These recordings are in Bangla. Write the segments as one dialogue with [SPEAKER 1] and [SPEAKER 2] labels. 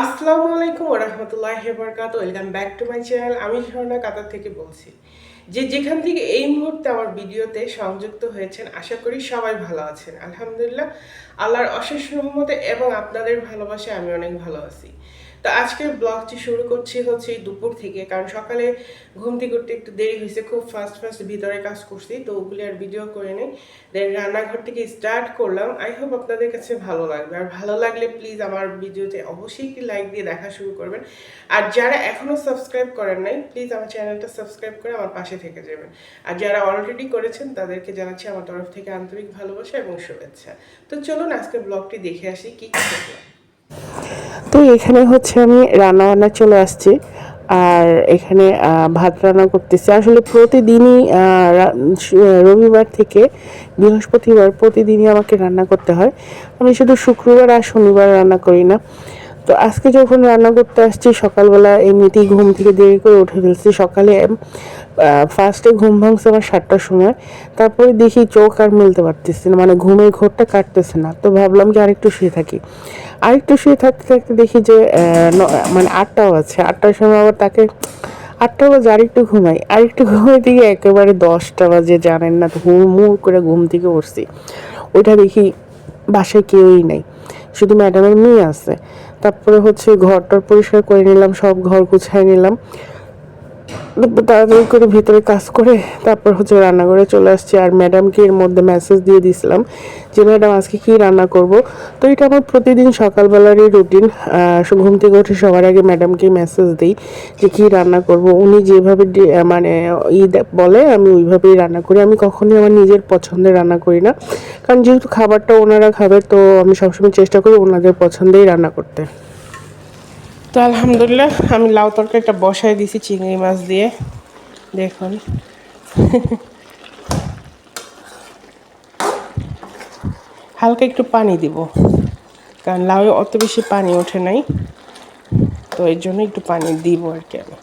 [SPEAKER 1] আসসালামু আলাইকুম রহমতুল্লাহ বরকাত welcome back to my channel আমি ঝর্ণা কাতার থেকে বলছি। যে যেখান থেকে এই মুহূর্তে আমার ভিডিওতে সংযুক্ত হয়েছেন, আশা করি সবাই ভালো আছেন। আলহামদুলিল্লাহ, আল্লাহর অশেষ রহমতে এবং আপনাদের ভালোবাসায় আমি অনেক ভালো আছি। তো আজকের ব্লগটি শুরু করছি হচ্ছে দুপুর থেকে, কারণ সকালে ঘুম থেকে একটু দেরি হয়েছে, খুব ফাস্ট ফাস্ট ভিতরে কাজ করছি, তো ওগুলি আর ভিডিও করে নেই। দেন রান্নাঘর থেকে স্টার্ট করলাম। আই হোপ আপনাদের কাছে ভালো লাগবে। আর ভালো লাগলে প্লিজ আমার ভিডিওতে অবশ্যই একটি লাইক দিয়ে দেখা শুরু করবেন। আর যারা এখনও সাবস্ক্রাইব করেন নাই প্লিজ আমার চ্যানেলটা সাবস্ক্রাইব করে আমার পাশে থেকে যাবেন। আর যারা অলরেডি করেছেন, তাদেরকে জানাচ্ছি আমার তরফ থেকে আন্তরিক ভালোবাসা এবং শুভেচ্ছা। তো চলুন আজকে ব্লগটি দেখে আসি, কি কি
[SPEAKER 2] তো এখানে হচ্ছে আমি রান্না বান্না চলে আসছি। আর এখানে ভাত রান্না করতেছি। আসলে প্রতিদিনই রবিবার থেকে বৃহস্পতিবার প্রতিদিনই আমাকে রান্না করতে হয়। আমি শুধু শুক্রবার আর শনিবার রান্না করি না। তো আজকে যখন রান্না করতে আসছি, সকালবেলা এমনিতেই ঘুম থেকে দেরি করে উঠে ফেলছি। সকালে ফার্স্টে ঘুম ভাঙছে আমার সাতটার সময়। তারপরে দেখি চোখ আর মিলতে পারতেছি না মানে ঘুমের ঘোরটা কাটতেছে না। তো ভাবলাম কি আরেকটু শুয়ে থাকি। আরেকটু শুয়ে থাকতে থাকতে দেখি যে মানে আটটাও আছে। আটটার সময় আবার তাকে আটটা বাজে আরেকটু ঘুমাই আরেকটু ঘুমাই দিয়ে একেবারে দশটা বাজে, জানেন না তো হুড়মুড় করে ঘুম থেকে উঠছি। ওইটা দেখি বাসায় কেউই নাই, শুধু ম্যাডামের মেয়ে আছে। তারপরে হচ্ছে ঘরটার পরিষ্কার করে নিলাম, সব ঘর গুছাই নিলাম। তাড়াতাড়ি করে ভিতরে কাজ করে তারপর হচ্ছে রান্নাঘরে চলে আসছি। আর ম্যাডামকে এর মধ্যে মেসেজ দিয়ে দিয়েছিলাম যে ম্যাডাম আজকে কী রান্না করব? তো এটা আমার প্রতিদিন সকালবেলারই রুটিন ঘুম থেকে উঠে সবার আগে ম্যাডামকে মেসেজ দিই যে, কী রান্না করব? উনি যেভাবে মানে ই বলে, আমি ওইভাবেই রান্না করি। আমি কখনোই আমার নিজের পছন্দের রান্না করি না। কারণ যেহেতু খাবারটা ওনারা খাবে, তো আমি সবসময় চেষ্টা করি ওনাদের পছন্দেই রান্না করতে।
[SPEAKER 1] তো আলহামদুলিল্লাহ, আমি লাউ তরকারিটা বসায় দিয়েছি চিংড়ি মাছ দিয়ে। দেখুন। হালকা একটু পানি দিব, কারণ লাউয়ে অত বেশি পানি ওঠে নাই, তো এর জন্য একটু পানি দিব আর কি আমি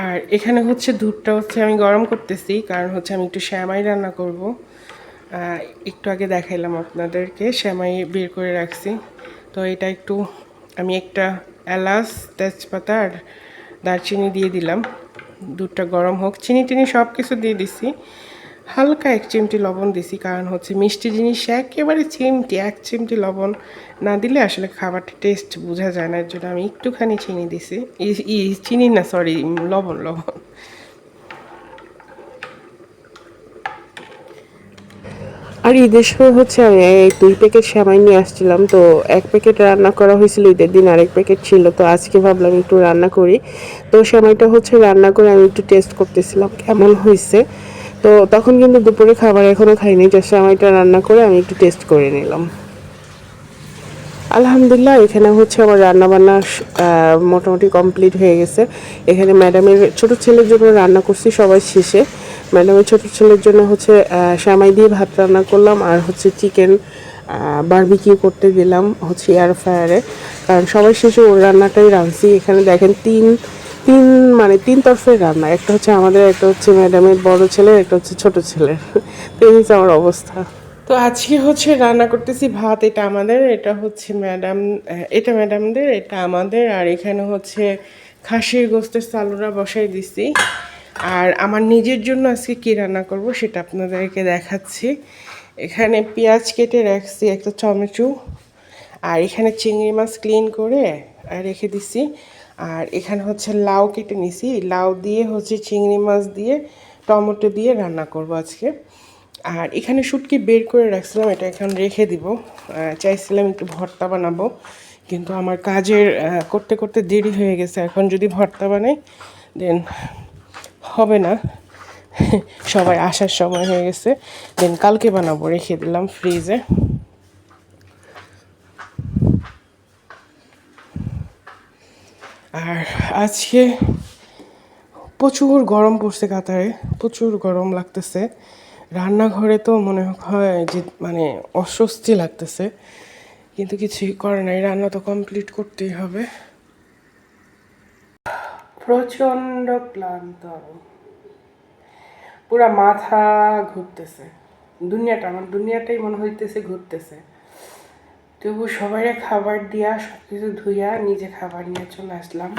[SPEAKER 1] আর এখানে হচ্ছে দুধটা হচ্ছে আমি গরম করতেছি, কারণ হচ্ছে আমি একটু শ্যামাই রান্না করব। একটু আগে দেখাইলাম আপনাদেরকে, শ্যামাই বের করে রাখছি। তো এটা একটু আমি একটা এলাচ, তেজপাতা আর দারচিনি দিয়ে দিলাম। দুধটা গরম হোক চিনি টিনি সব কিছু দিয়ে দিছি। হালকা এক চিমটি লবণ দিছি, কারণ হচ্ছে মিষ্টি জিনিস একেবারে চিমটি, এক চিমটি লবণ না দিলে আসলে খাবারটা টেস্ট বোঝা যায় না। এর জন্য আমি একটুখানি চিনি দিছি। ই- চিনি না সরি লবণ লবণ।
[SPEAKER 2] আর ঈদের সময় হচ্ছে আমি দুই প্যাকেট সেমাই নিয়ে আসছিলাম, তো এক প্যাকেট রান্না করা হয়েছিল ঈদের দিন, আরেক প্যাকেট ছিল, তো আজকে ভাবলাম একটু রান্না করি। তো সেমাইটা হচ্ছে রান্না করে আমি একটু টেস্ট করতেছিলাম, কেমন হয়েছে। তো তখন কিন্তু দুপুরে খাবার এখনও খাইনি যে সেমাইটা রান্না করে আমি একটু টেস্ট করে নিলাম। আলহামদুলিল্লাহ, এখানে হচ্ছে আমার রান্নাবান্না মোটামুটি কমপ্লিট হয়ে গেছে। এখানে ম্যাডামের ছোট ছেলের জন্য রান্না করছি সবাই শেষে। ম্যাডামের ছোট ছেলের জন্য হচ্ছে সামাই দিয়ে ভাত রান্না করলাম আর হচ্ছে চিকেন বারবিকিউ করতে দিলাম হচ্ছে এয়ার ফ্রায়ারে কারণ সবাই শেষে ওর রান্নাটাই রাঁধছি। এখানে দেখেন তিন তিন মানে তিন তরফের রান্না। একটা হচ্ছে আমাদের, একটা হচ্ছে ম্যাডামের বড় ছেলের, একটা হচ্ছে ছোট ছেলের। তো এই আমার অবস্থা।
[SPEAKER 1] তো আজকে হচ্ছে রান্না করতেছি ভাত, এটা আমাদের, এটা হচ্ছে ম্যাডাম এটা ম্যাডামদের এটা আমাদের, আর এখানে হচ্ছে খাসির গোস্তের চালুরা বসাই দিছি। আর আমার নিজের জন্য আজকে কী রান্না করব সেটা আপনাদেরকে দেখাচ্ছি। এখানে পেঁয়াজ কেটে রাখছি, একটা টমেটো, আর এখানে চিংড়ি মাছ ক্লিন করে রেখে দিছি। আর এখানে হচ্ছে লাউ কেটে নিছি। লাউ দিয়ে হচ্ছে চিংড়ি মাছ দিয়ে, টমেটো দিয়ে রান্না করব আজকে। আর এখানে শুটকি বের করে রাখছিলাম, এটা এখন রেখে দিব। চাইছিলাম একটু ভর্তা বানাবো, কিন্তু আমার কাজের করতে করতে দেরি হয়ে গেছে। এখন যদি ভর্তা বানাই, দেন হবে না। সবাই আসার সময় হয়ে গেছে। দেন কালকে বানাবো, রেখে দিলাম ফ্রিজে। আর আজকে প্রচুর গরম পড়ছে কাতারে, প্রচুর গরম লাগতেছে। রান্নাঘরে তো মনে হয় যে মানে অস্বস্তি লাগতেছে, কিন্তু কিছুই করে নাই, রান্না তো কমপ্লিট করতেই হবে। প্রচণ্ড ক্লান্ত। পুরা মাথা ঘুরতেছে। দুনিয়াটা, আমার দুনিয়াটাই মনে হইতেছে ঘুরতেছে। তবু সবাই খাবার দিয়া সব কিছু ধুইয়া নিজে খাবার নিয়ে চলে আসলাম।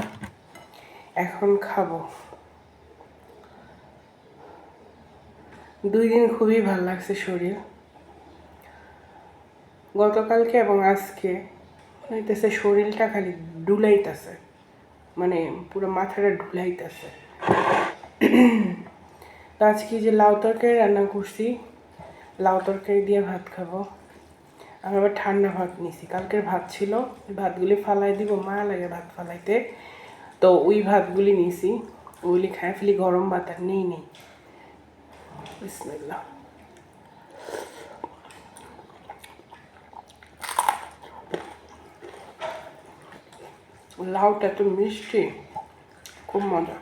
[SPEAKER 1] এখন খাব। দুই দিন খুবই ভালো লাগছে শরীর। গতকালকে এবং আজকে হইতেছে শরীরটা খালি ডুলাইতেছে। মানে পুরো মাথাটা ঢুলাইতেছে তো আজকে যে লাউ তরকারি রান্না করছি, লাউ তরকারি দিয়ে ভাত খাব। আমি আবার ঠান্ডা ভাত নিছি। কালকের ভাত ছিল ভাতগুলি ফালাই দিব মায়া লাগে ভাত ফালাইতে। তো ওই ভাতগুলি নিছি, ওইগুলি খাই ফেলি, গরম ভাত আর নেই নেই। লাউটা তো মিষ্টি, খুব মজা।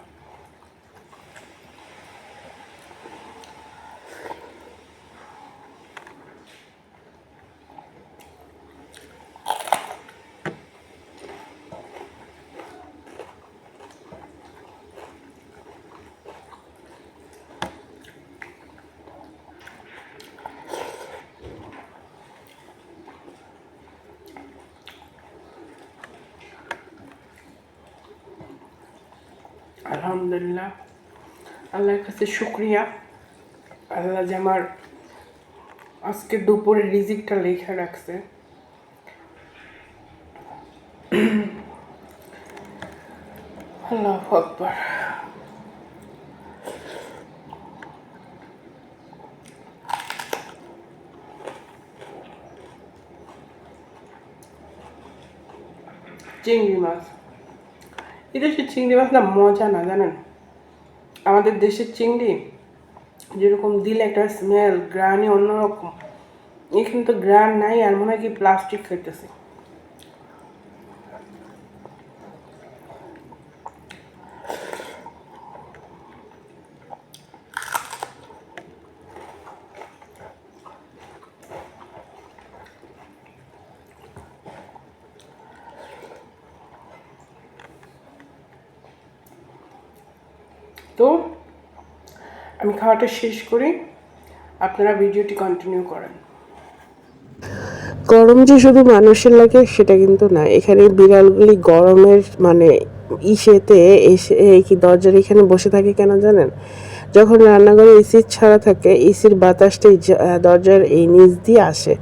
[SPEAKER 1] আলহামদুলিল্লাহ। আল্লাহর কাছে শুক্রিয়া। আল্লাহ যে আমার আজকে দুপুরে রিজিকটা লেখা রাখছে। আল্লাহ আকবার। চিংড়ি মাছ। এদেশের চিংড়ি মাছ না মজা না, জানেন? আমাদের দেশের চিংড়ি যেরকম দিলে একটা স্মেল গ্রানি অন্যরকম। এখানে তো গ্রান নাই আর মনে হয় কি প্লাস্টিক খাইতেছে। তো আমি খাওয়াটা শেষ করি। আপনারা ভিডিওটি কন্টিনিউ করেন।
[SPEAKER 2] গরম যে শুধু মানুষের লাগে সেটা কিন্তু না। এখানে বিড়ালগুলি গরমের মানে ইসেতে এসে কি দরজার এখানে বসে থাকে কেন জানেন? যখন রান্নাঘরে এসির ছাড়া থাকে, এসির বাতাসটাই দরজার এই নিচ দিয়ে আসে।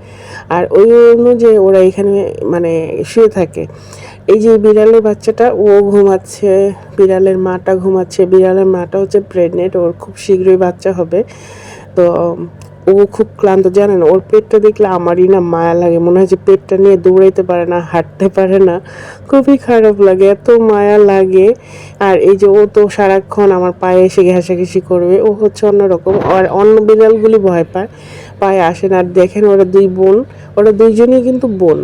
[SPEAKER 2] আর ওই অনুযায়ী ওরা এখানে মানে শুয়ে থাকে। এই যে বিড়ালের বাচ্চাটা, ও ঘুমাচ্ছে, বিড়ালের মাটা ঘুমাচ্ছে। বিড়ালের মাটা হচ্ছে প্রেগনেন্ট ওর খুব শীঘ্রই বাচ্চা হবে। তো ও খুব ক্লান্ত জানেন ওর পেটটা দেখলে আমারই না মায়া লাগে, মনে হয় যে পেটটা নিয়ে দৌড়াইতে পারে না, হাঁটতে পারে না। খুবই খারাপ লাগে, এত মায়া লাগে। আর এই যে ও তো সারাক্ষণ আমার পায়ে এসে ঘেঁষাঘেঁষি করবে, ও হচ্ছে অন্যরকম। আর অন্য বিড়ালগুলি ভয় পায়, পায়ে আসে না। আর দেখেন ওরা দুই বোন, ওরা দুইজনই কিন্তু বোন।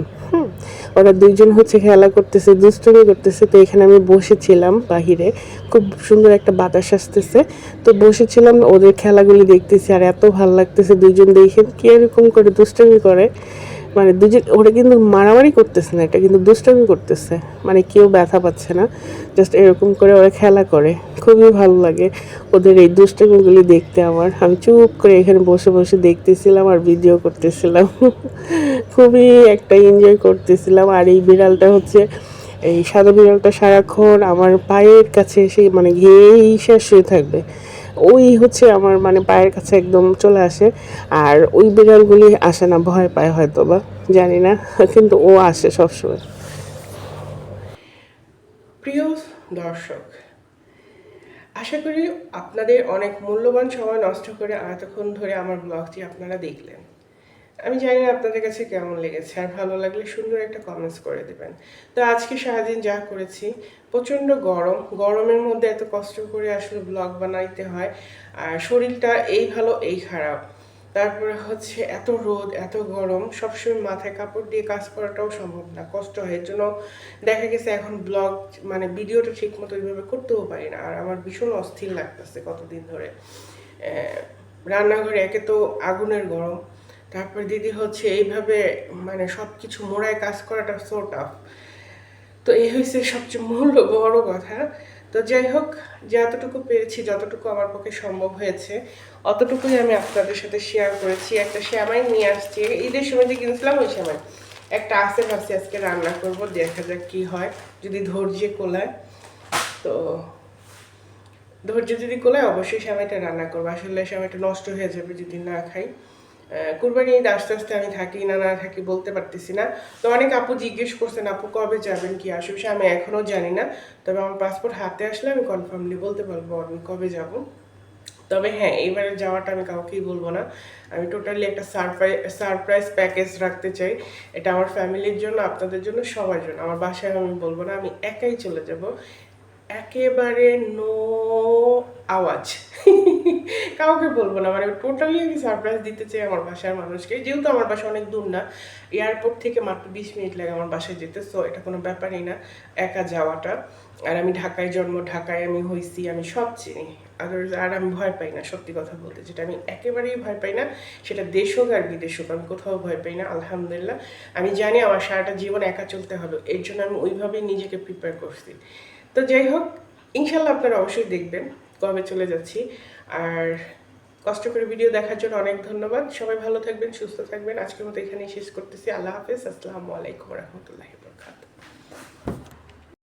[SPEAKER 2] ওরা দুইজন হচ্ছে খেলা করতেছে, দুষ্টুমি করতেছে, তো এখানে আমি বসেছিলাম বাহিরে। খুব সুন্দর একটা বাতাস আসতেছে। তো বসেছিলাম, ওদের খেলাগুলি দেখতেছি, আর এত ভালো লাগতেছে দুইজন কি এরকম করে দুষ্টুমি করে? মানে দুজন ওরা কিন্তু মারামারি করতেছে না, এটা কিন্তু দুষ্টুমি করতেছে। মানে কেউ ব্যথা পাচ্ছে না জাস্ট এরকম করে ওরা খেলা করে। খুবই ভালো লাগে ওদের এই দুষ্টুমিগুলি দেখতে আমার। আমি চুপ করে এখানে বসে বসে দেখতেছিলাম আর ভিডিও করতেছিলাম। খুবই একটা এনজয় করতেছিলাম। আর এই বিড়ালটা হচ্ছে, এই সাদা বিড়ালটা সারাক্ষণ আমার পায়ের কাছে এসে মানে ঘেয়েই শেষ হয়ে থাকবে। ওই হচ্ছে আমার মানে পায়ের কাছে একদম চলে আসে। আর ওই বিড়ালগুলি আসে না, ভয় পায় হয়তো বা জানি না, কিন্তু ও আসে সবসময়।
[SPEAKER 1] প্রিয় দর্শক, আশা করি আপনাদের অনেক মূল্যবান সময় নষ্ট করে এতক্ষণ ধরে আমার ব্লগটি আপনারা দেখলেন। আমি জানি না আপনাদের কাছে কেমন লেগেছে, আর ভালো লাগলে সুন্দর একটা কমেন্টস করে দেবেন। তো আজকে সারাদিন যা করেছি, প্রচণ্ড গরম, গরমের মধ্যে এত কষ্ট করে আসলে ব্লগ বানাইতে হয়, আর শরীরটা এই ভালো, এই খারাপ। তারপরে হচ্ছে এত রোদ, এত গরম, সবসময় মাথায় কাপড় দিয়ে কাজ করাটাও সম্ভব না, কষ্ট হয়। জন্য দেখা গেছে এখন ব্লগ মানে ভিডিওটা ঠিক মতো এইভাবে করতেও পারি না, আর আমার ভীষণ অস্থির লাগতেছে কতদিন ধরে। রান্নাঘরে একে তো আগুনের গরম তারপর দিদি হচ্ছে এইভাবে মানে সব কিছু মোড়ায় কাজ করাটা সো টাফ তো এই হয়েছে সবচেয়ে মূল বড় কথা। তো যাই হোক, যতটুকু পেরেছি, যতটুকু আমার পক্ষে সম্ভব হয়েছে, অতটুকুই আমি আপনাদের সাথে শেয়ার করেছি। একটা শ্যামাই নিয়ে আসছি। ঈদের সময় যে কিনেছিলাম, ওই শ্যামাই একটা আছে, ভাবছি আজকে রান্না করব, দেখা যাক কি হয়, যদি ধৈর্যে কোলায়। তো ধৈর্য যদি কোলায়, অবশ্যই সময়টা রান্না করব। আসলে সময়টা নষ্ট হয়ে যাবে যদি না খাই। কুরবানি ঈদ আস্তে আস্তে আমি থাকি না না থাকি বলতে পারতেছি না। তো অনেক আপু জিজ্ঞেস করছেন, আপু কবে যাবেন, কি আসবে? সে আমি এখনও জানি না। তবে আমার পাসপোর্ট হাতে আসলে আমি কনফার্মলি বলতে পারব আমি কবে যাব। তবে হ্যাঁ এইবারে যাওয়াটা আমি কাউকেই বলব না। আমি টোটালি একটা সারপ্রাইজ সারপ্রাইজ প্যাকেজ রাখতে চাই। এটা আমার ফ্যামিলির জন্য, আপনাদের জন্য, সবার জন্য। আমার বাসায় আমি বলব না, আমি একাই চলে যাব। একেবারে নো আওয়াজ। কাউকে বলব না। মানে টোটালি আমি সারপ্রাইজ দিতে চাই আমার বাসার মানুষকে। যেহেতু আমার বাসা অনেক দূর না এয়ারপোর্ট থেকে মাত্র বিশ মিনিট লাগে আমার বাসায় যেতে সো এটা কোনো ব্যাপারই না, একা যাওয়াটা। আর আমি ঢাকায় জন্ম, ঢাকায় আমি হয়েছি আমি সব চিনি। আর আমি ভয় পাই না, সত্যি কথা বলতে। যেটা আমি একেবারেই ভয় পাই না, সেটা দেশ হোক আর বিদেশ হোক, আমি কোথাও ভয় পাই না, আলহামদুলিল্লাহ। আমি জানি আমার সারাটা জীবন একা চলতে হবে, এর জন্য আমি ওইভাবেই নিজেকে প্রিপেয়ার করছি। তো যাই হোক, ইনশাল্লাহ আপনারা অবশ্যই দেখবেন কবে চলে যাচ্ছি। আর কষ্ট করে ভিডিও দেখার জন্য অনেক ধন্যবাদ। সবাই ভালো থাকবেন, সুস্থ থাকবেন। আজকের মতো এখানেই শেষ করতেছি। আল্লাহ হাফেজ। আসসালামু আলাইকুম রহমতুল্লাহ